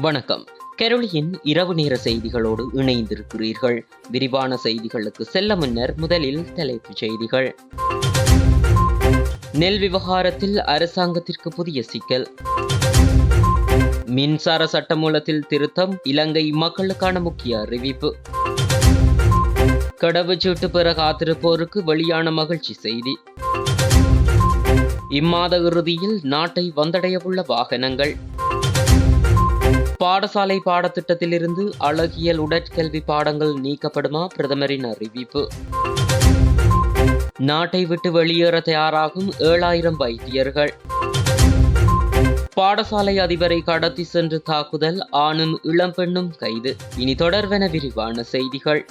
வணக்கம். கெரோலியின் இரவு நேர செய்திகளோடு இணைந்திருக்கிறீர்கள். விரிவான செய்திகளுக்கு செல்ல முன்னர் முதலில் தலைப்புச் செய்திகள். நெல் விவகாரத்தில் அரசாங்கத்திற்கு புதிய சிக்கல். மின்சார சட்டமூலத்தில் திருத்தம் இலங்கை மக்களுக்கான முக்கிய அறிவிப்பு. கடவுச்சீட்டு பெற காத்திருப்போருக்கு வெளியான மகிழ்ச்சி செய்தி. இம்மாத இறுதியில் நாட்டை வந்தடையவுள்ள வாகனங்கள். பாடசாலை பாடத்திட்டத்திலிருந்து அழகியல் உடற்கல்வி பாடங்கள் நீக்கப்படுமா? பிரதமரின் அறிவிப்பு. நாட்டை விட்டு வெளியேற தயாராகும் ஏழாயிரம் வைத்தியர்கள். பாடசாலை அதிபரை கடத்தி சென்று தாக்குதல் ஆணும் இளம்பெண்ணும் கைது. இனி தொடர்வென விரிவான செய்திகள்.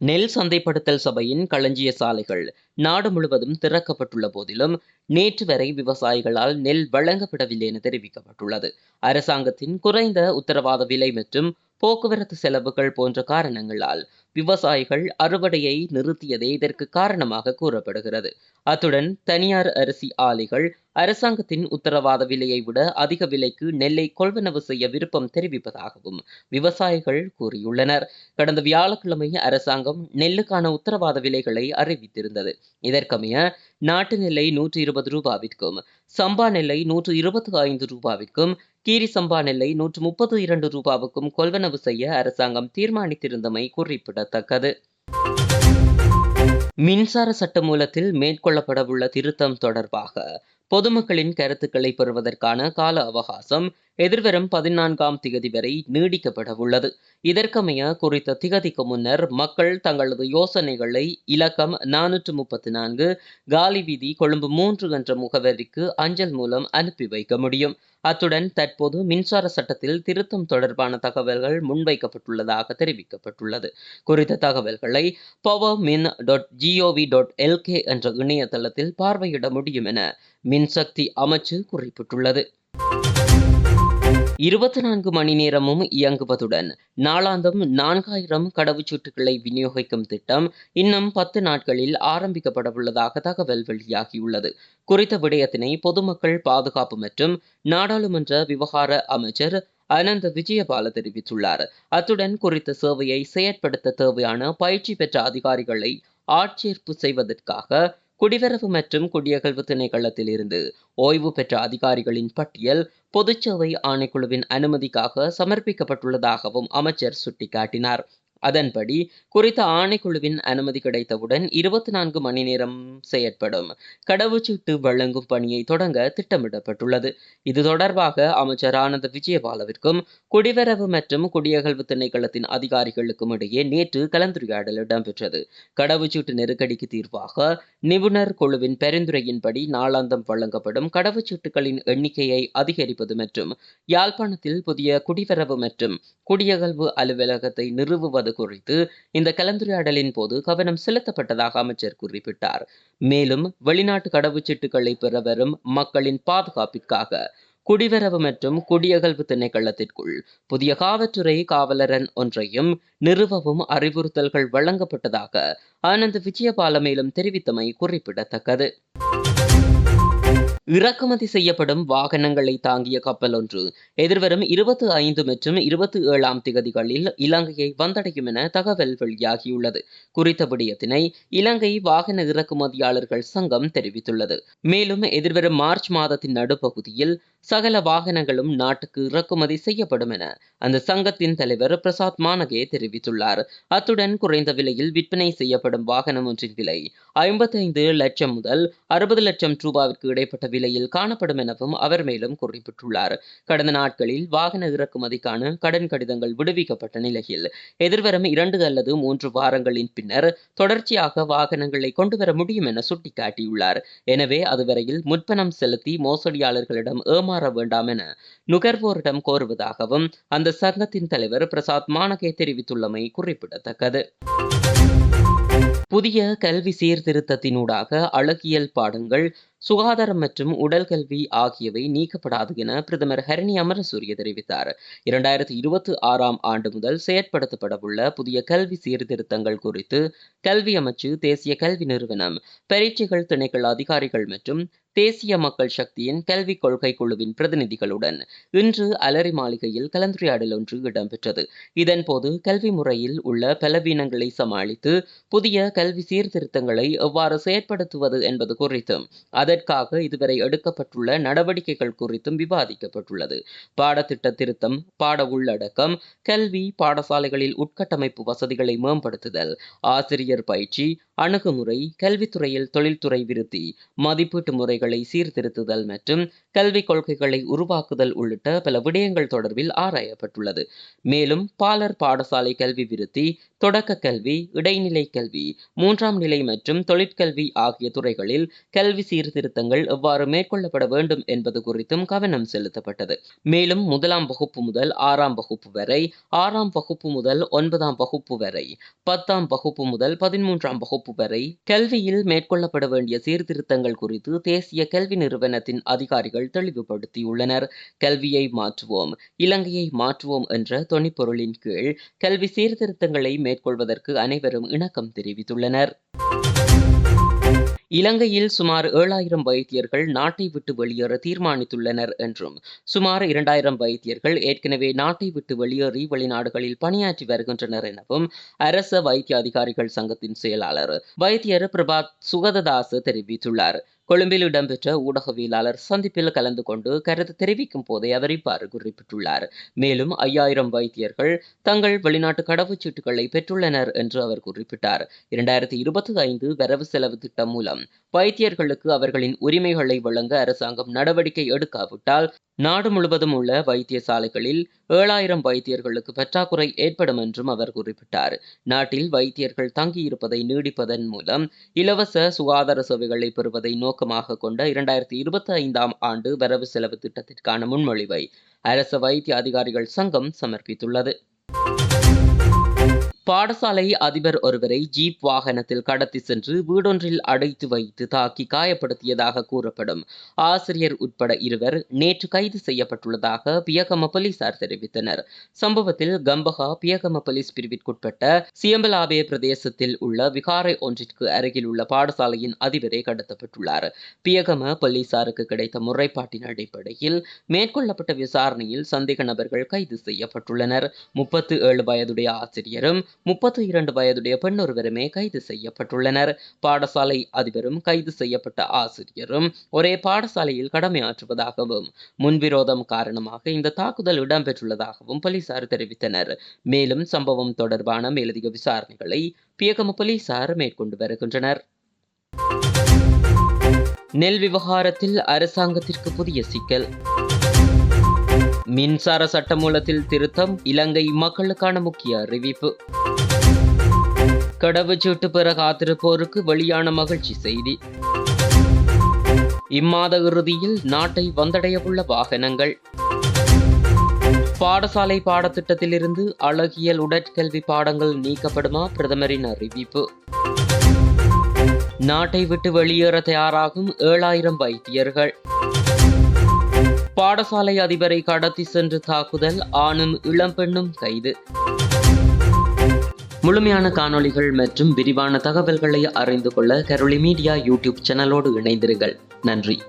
நெல் சந்தைப்படுத்தல் சபையின் களஞ்சிய சாலைகள் நாடு முழுவதும் திறக்கப்பட்டுள்ள போதிலும் நேற்று வரை விவசாயிகளால் நெல் வழங்கப்படவில்லை என தெரிவிக்கப்பட்டுள்ளது. அரசாங்கத்தின் குறைந்த உத்தரவாத விலை மற்றும் போக்குவரத்து செலவுகள் போன்ற காரணங்களால் விவசாயிகள் அறுவடையை நிறுத்தியதே இதற்கு காரணமாக கூறப்படுகிறது. அத்துடன் தனியார் அரிசி ஆலைகள் அரசாங்கத்தின் உத்தரவாத விலையை விட அதிக விலைக்கு நெல்லை கொள்வனவு செய்ய விருப்பம் தெரிவிப்பதாகவும் விவசாயிகள் கூறியுள்ளனர். கடந்த வியாழக்கிழமை அரசாங்கம் நெல்லுக்கான உத்தரவாத விலைகளை அறிவித்திருந்தது. இதற்கமைய நாட்டு நெல்லை நூற்றி இருபது ரூபாவிற்கும் சம்பா நெல்லை நூற்று இருபத்தி ஐந்து ரூபாவிற்கும் கீரி சம்பா நெல்லை நூற்று முப்பது இரண்டு ரூபாவுக்கும் கொள்வனவு செய்ய அரசாங்கம் தீர்மானித்திருந்தமை குறிப்பிடத்தக்கது. மின்சார சட்ட மூலத்தில் மேற்கொள்ளப்படவுள்ள திருத்தம் தொடர்பாக பொதுமக்களின் கருத்துக்களை பெறுவதற்கான கால அவகாசம் எதிர்வரும் பதினான்காம் திகதி வரை நீடிக்கப்பட உள்ளது. இதற்கமைய குறித்த திகதிக்கு முன்னர் மக்கள் தங்களது யோசனைகளை இலக்கம் நானூற்று முப்பத்தி நான்கு காலி வீதி கொழும்பு மூன்று என்ற முகவரிக்கு அஞ்சல் மூலம் அனுப்பி வைக்க முடியும். அத்துடன் தற்போது மின்சார சட்டத்தில் திருத்தம் தொடர்பான தகவல்கள் முன்வைக்கப்பட்டுள்ளதாக தெரிவிக்கப்பட்டுள்ளது. குறித்த தகவல்களை பவர் மின் டாட் ஜிஓவி டாட் எல்கே என்ற இணையதளத்தில் பார்வையிட முடியும் என மின்சக்தி அமைச்சு குறிப்பிட்டுள்ளது. இருபத்தி நான்கு மணி நேரமும் இயங்குவதுடன் நாளாந்தம் நான்காயிரம் கடவுச்சீட்டுகளை விநியோகிக்கும் திட்டம் இன்னும் பத்து நாட்களில் ஆரம்பிக்கப்பட உள்ளதாக தகவல் வெளியாகியுள்ளது. குறித்த விடயத்தினை பொதுமக்கள் பாதுகாப்பு மற்றும் நாடாளுமன்ற விவகார அமைச்சர் அனந்த விஜயபால தெரிவித்துள்ளார். அத்துடன் குறித்த சேவையை செயற்படுத்த தேவையான பயிற்சி பெற்ற அதிகாரிகளை ஆட்சேர்ப்பு செய்வதற்காக குடிவரவு மற்றும் குடியகழ்வு திணைக்களத்தில் இருந்து ஓய்வு பெற்ற அதிகாரிகளின் பட்டியல் பொதுச்சேவை ஆணைக்குழுவின் அனுமதிக்காக சமர்ப்பிக்கப்பட்டுள்ளதாகவும் அமைச்சர் சுட்டிக்காட்டினார். அதன்படி குறித்த ஆணைக்குழுவின் அனுமதி கிடைத்தவுடன் இருபத்தி நான்கு மணி நேரம் செயற்படும் கடவுச்சீட்டு வழங்கும் பணியை தொடங்க திட்டமிடப்பட்டுள்ளது. இது தொடர்பாக அமைச்சர் ஆனந்த விஜயபாலவிற்கும் குடிவரவு மற்றும் குடியகழ்வு திணைக்களத்தின் அதிகாரிகளுக்கும் இடையே நேற்று கலந்துரையாடல் இடம்பெற்றது. கடவுச்சீட்டு நெருக்கடிக்கு தீர்வாக நிபுணர் குழுவின் பரிந்துரையின்படி நாளாந்தம் வழங்கப்படும் கடவுச்சீட்டுகளின் எண்ணிக்கையை அதிகரிப்பது மற்றும் யாழ்ப்பாணத்தில் புதிய குடிவரவு மற்றும் குடியகழ்வு அலுவலகத்தை நிறுவுவது குறித்து இந்த கலந்துரையாடலின் போது கவனம் செலுத்தப்பட்டதாக அமைச்சர் குறிப்பிட்டார். மேலும் வெளிநாட்டு கடவுச்சீட்டுகளை பெற வரும் மக்களின் பாதுகாப்பிற்காக குடிவரவு மற்றும் குடியகழ்வு திணைக்களத்திற்குள் புதிய காவல்துறை காவலரன் ஒன்றையும் நிறுவவும் அறிவுறுத்தல்கள் வழங்கப்பட்டதாக ஆனந்த் விஜயபால மேலும் தெரிவித்தமை குறிப்பிடத்தக்கது. இறக்குமதி செய்யப்படும் வாகனங்களை தாங்கிய கப்பல் ஒன்று. எதிர்வரும் இருபத்தி ஐந்து மற்றும் இருபத்தி ஏழாம் திகதிகளில் இலங்கையை வந்தடையும் என தகவல் வெளியாகியுள்ளது. குறித்த விடயத்தினை இலங்கை வாகன இறக்குமதியாளர்கள் சங்கம் தெரிவித்துள்ளது. மேலும் எதிர்வரும் மார்ச் மாதத்தின் நடுப்பகுதியில் சகல வாகனங்களும் நாட்டுக்கு இறக்குமதி செய்யப்படும் என அந்த சங்கத்தின் தலைவர் பிரசாத் மானகே தெரிவித்துள்ளார். அத்துடன் குறைந்த விலையில் விற்பனை செய்யப்படும் வாகனம் ஒன்றின் விலை ஐம்பத்தைந்து லட்சம் முதல் அறுபது லட்சம் ரூபாவிற்கு இடைப்பட்ட விலையில் காணப்படும் எனவும் அவர் மேலும் குறிப்பிட்டுள்ளார். கடந்த நாட்களில் வாகன இறக்குமதிக்கான கடன் கடிதங்கள் விடுவிக்கப்பட்ட நிலையில் எதிர்வரும் இரண்டு அல்லது மூன்று வாரங்களின் பின்னர் தொடர்ச்சியாக வாகனங்களை கொண்டுவர முடியும் என சுட்டிக்காட்டியுள்ளார். எனவே அதுவரையில் முற்பணம் செலுத்தி மோசடியாளர்களிடம் ஏமாற வேண்டாம் என நுகர்வோரிடம் கோருவதாகவும் அந்த சங்கத்தின் தலைவர் பிரசாத் மானகே தெரிவித்துள்ளமை குறிப்பிடத்தக்கது. புதிய கல்வி சீர்திருத்தத்தினூடாக அழகியல் பாடங்கள் சுகாதாரம் மற்றும் உடல் கல்வி ஆகியவை நீக்கப்படாது என பிரதமர் ஹரணி அமரசூரிய தெரிவித்தார். இரண்டாயிரத்தி இருபத்தி ஆறாம் ஆண்டு முதல் செயற்படுத்தப்படவுள்ள புதிய கல்வி சீர்திருத்தங்கள் குறித்து கல்வி அமைச்சு தேசிய கல்வி நிறுவனம் பரீட்சைகள் திணைக்கள அதிகாரிகள் மற்றும் தேசிய மக்கள் சக்தியின் கல்விக் கொள்கை குழுவின் பிரதிநிதிகளுடன் இன்று அலரி மாளிகையில் கலந்துரையாடல் ஒன்று இடம்பெற்றது. இதன்போது கல்வி முறையில் உள்ள பலவீனங்களை சமாளித்து புதிய கல்வி சீர்திருத்தங்களை எவ்வாறு செயற்படுத்துவது என்பது குறித்தும் அது அதற்காக இதுவரை எடுக்கப்பட்டுள்ள நடவடிக்கைகள் குறித்தும் விவாதிக்கப்பட்டுள்ளது. பாடத்திட்ட திருத்தம் பாட உள்ளடக்கம் கல்வி பாடசாலைகளில் உட்கட்டமைப்பு வசதிகளை மேம்படுத்துதல் ஆசிரியர் பயிற்சி அணுகுமுறை கல்வித்துறையில் தொழில்துறை விருத்தி மதிப்பீட்டு முறைகளை சீர்திருத்துதல் மற்றும் கல்விக் கொள்கைகளை உருவாக்குதல் உள்ளிட்ட பல விடயங்கள் தொடர்பில் ஆராயப்பட்டுள்ளது. மேலும் பாலர் பாடசாலை கல்வி விருத்தி தொடக்க கல்வி இடைநிலை கல்வி மூன்றாம் நிலை மற்றும் தொழிற்கல்வி ஆகிய துறைகளில் கல்வி சீர்திருத்தங்கள் எவ்வாறு மேற்கொள்ளப்பட வேண்டும் என்பது குறித்தும் கவனம் செலுத்தப்பட்டது. மேலும் முதலாம் வகுப்பு முதல் ஆறாம் வகுப்பு வரை ஆறாம் வகுப்பு முதல் ஒன்பதாம் வகுப்பு வரை பத்தாம் வகுப்பு முதல் பதிமூன்றாம் வகுப்பு வரை கல்வியில் மேற்கொள்ளப்பட வேண்டிய சீர்திருத்தங்கள் குறித்து தேசிய கல்வி நிறுவனத்தின் அதிகாரிகள் தெளிவுபடுத்தியுள்ளனர். கல்வியை மாற்றுவோம் இலங்கையை மாற்றுவோம் என்ற தொனிப்பொருளின் கீழ் கல்வி சீர்திருத்தங்களை மேற்கொள்வதற்கு அனைவரும் இணக்கம் தெரிவித்துள்ளனர். இலங்கையில் சுமார் ஏழாயிரம் வைத்தியர்கள் நாட்டை விட்டு வெளியேற தீர்மானித்துள்ளனர் என்றும் சுமார் இரண்டாயிரம் வைத்தியர்கள் ஏற்கனவே நாட்டை விட்டு வெளியேறி வெளிநாடுகளில் பணியாற்றி வருகின்றனர் எனவும் அரச வைத்திய அதிகாரிகள் சங்கத்தின் செயலாளர் வைத்தியர் பிரபாத் சுகததாஸ் தெரிவித்துள்ளார். கொழும்பில் இடம்பெற்ற ஊடகவியலாளர் சந்திப்பில் கலந்து கொண்டு கருத்து தெரிவிக்கும் போதே அவர் இவ்வாறு குறிப்பிட்டுள்ளார். மேலும் ஐயாயிரம் வைத்தியர்கள் தங்கள் வெளிநாட்டு கடவுச்சீட்டுகளை பெற்றுள்ளனர் என்று அவர் குறிப்பிட்டார். இரண்டாயிரத்தி இருபத்தி ஐந்து வரவு செலவு திட்டம் மூலம் வைத்தியர்களுக்கு அவர்களின் உரிமைகளை வழங்க அரசாங்கம் நடவடிக்கை எடுக்காவிட்டால் நாடு முழுவதும் உள்ள வைத்தியசாலைகளில் ஏழாயிரம் வைத்தியர்களுக்கு பற்றாக்குறை ஏற்படும் என்றும் அவர் குறிப்பிட்டார். நாட்டில் வைத்தியர்கள் தங்கியிருப்பதை நீடிப்பதன் மூலம் இலவச சுகாதார சேவைகளை பெறுவதை நோக்கமாக கொண்ட இரண்டாயிரத்தி இருபத்தி ஐந்தாம் ஆண்டு வரவு செலவு திட்டத்திற்கான முன்மொழிவை அரச வைத்திய அதிகாரிகள் சங்கம் சமர்ப்பித்துள்ளது. பாடசாலை அதிபர் ஒருவரை ஜீப் வாகனத்தில் கடத்தி சென்று வீடொன்றில் அடைத்து வைத்து தாக்கி காயப்படுத்தியதாக கூறப்படும். ஆசிரியர் உட்பட இருவர் நேற்று கைது செய்யப்பட்டுள்ளதாக பியகம போலீசார் தெரிவித்தனர். சம்பவத்தில் கம்பகா பியகம போலீஸ் பிரிவிற்குட்பட்ட சியம்பலாபே பிரதேசத்தில் உள்ள விகாரை ஒன்றிற்கு அருகில் உள்ள பாடசாலையின் அதிபரே கடத்தப்பட்டுள்ளார். பியகம போலீசாருக்கு கிடைத்த முறைப்பாட்டின் அடிப்படையில் மேற்கொள்ளப்பட்ட விசாரணையில் சந்தேக நபர்கள் கைது செய்யப்பட்டுள்ளனர். முப்பத்து ஏழு வயதுடைய ஆசிரியரும் முப்பத்தி இரண்டு வயதுடைய பெண்ணொருவருமே கைது செய்யப்பட்டுள்ளனர். பாடசாலை அதிபரும் கைது செய்யப்பட்ட ஆசிரியரும் ஒரே பாடசாலையில் கடமையாற்றுவதாகவும் முன்விரோதம் காரணமாக இந்த தாக்குதல் இடம்பெற்றுள்ளதாகவும் போலீசார் தெரிவித்தனர். மேலும் சம்பவம் தொடர்பான மேலதிக விசாரணைகளை பியகம போலீசார் மேற்கொண்டு வருகின்றனர். நெல் விவகாரத்தில் அரசாங்கத்திற்கு புதிய சிக்கல். மின்சார சட்டமூலத்தில் திருத்தம் இலங்கை மக்களுக்கான முக்கிய அறிவிப்பு. கடவுச்சீட்டு பெற காத்திருப்போருக்கு வெளியான மகிழ்ச்சி செய்தி. இம்மாத இறுதியில் நாட்டை வந்தடையவுள்ள வாகனங்கள். பாடசாலை பாடத்திட்டத்திலிருந்து அழகியல் உடற்கல்வி பாடங்கள் நீக்கப்படுமா பிரதமரின் அறிவிப்பு. நாட்டை விட்டு வெளியேற தயாராகும் ஏழாயிரம் வைத்தியர்கள். பாடசாலை அதிபரை கடத்தி சென்று தாக்குதல் ஆணும் இளம்பெண்ணும் கைது. முழுமையான காணொளிகள் மற்றும் விரிவான தகவல்களை அறிந்து கொள்ள கரோலி மீடியா யூடியூப் சேனலோடு இணைந்திருங்கள். நன்றி.